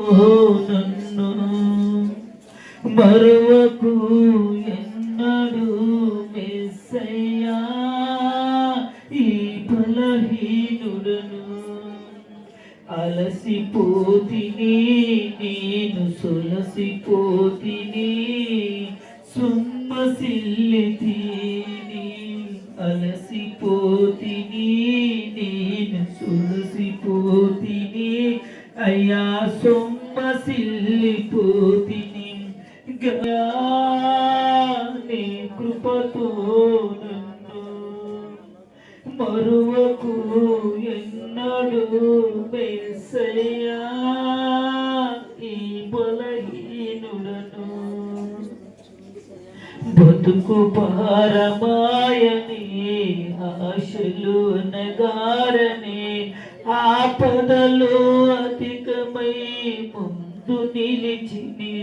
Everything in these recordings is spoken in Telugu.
నన్ను మరువకు ఎన్నడు మెస్సయ్యా. ఈ బలహీనుడను అలసిపోతిని నేను సొలసిపోతిని సుమ్మసిల్లితిని జ్యోతిని గయా కృపతో నన్ను మరువకు ఎన్నడు మెస్సయ్యా ఈ బలహీనుడను. బతుకు పారమాయని ఆశలు నగారని ఆపదలు అధికమై ముందు నిలిచిని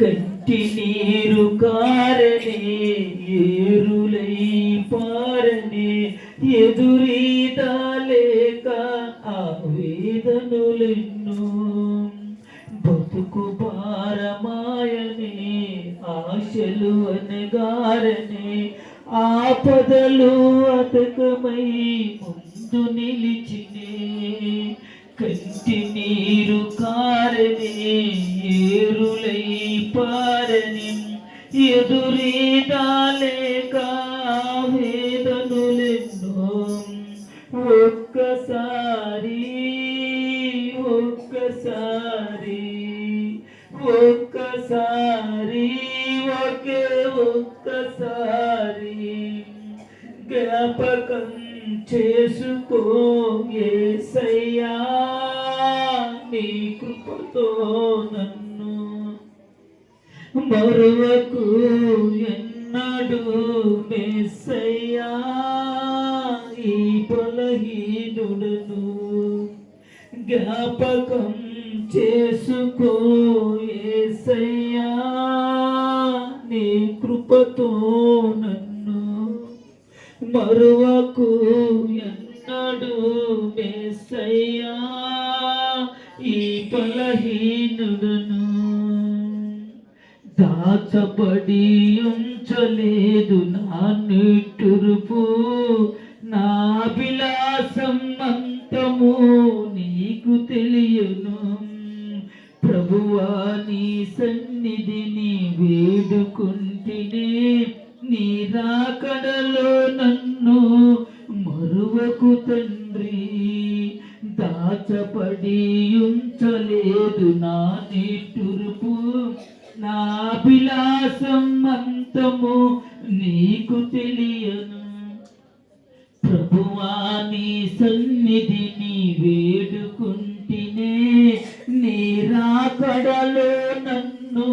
కంటి నీరు కారని ఏరులై పారని ఎదురీదాలేక ఆ బతుకు భారమాయని ఆశలు అనగారనే ఆపదలు అతకమై ముందు నిలిచినే. కంటి నీరు కారని ఏరులై పారని ఎదురీదాలేక వేదనులెన్నో. ఒక్కసారి ఒక్కసారి ఒక్కసారి ఒకే ఒక్కసారి జ్ఞాపకం చేసుకో ఏసయ్యా నీ కృపతో నన్ను మరువకు ఎన్నడు మెస్సయ్యా ఈ బలహీనుడను జ్ఞాపకం చేసుకో ఏసయ్యా నీ కృపతో నన్ను మరువకు ఎన్నడు మెస్సయ్యా ఈ బలహీనుడును దాచబడి ఉంచలేదు నా నిట్టురుపు. నా అభిలాషం అంతము నీకు తెలియను. ప్రభువా నీ సన్నిధిని వేడుకుంటేనే నీ రాకడలో దాచపడి ఉంచలేదు నా నిట్టురుపు నా విలాసం అంతము నీకు తెలియను. ప్రభువా నీ సన్నిధిని వేడుకుంటేనే. నీ రాకడలో నన్ను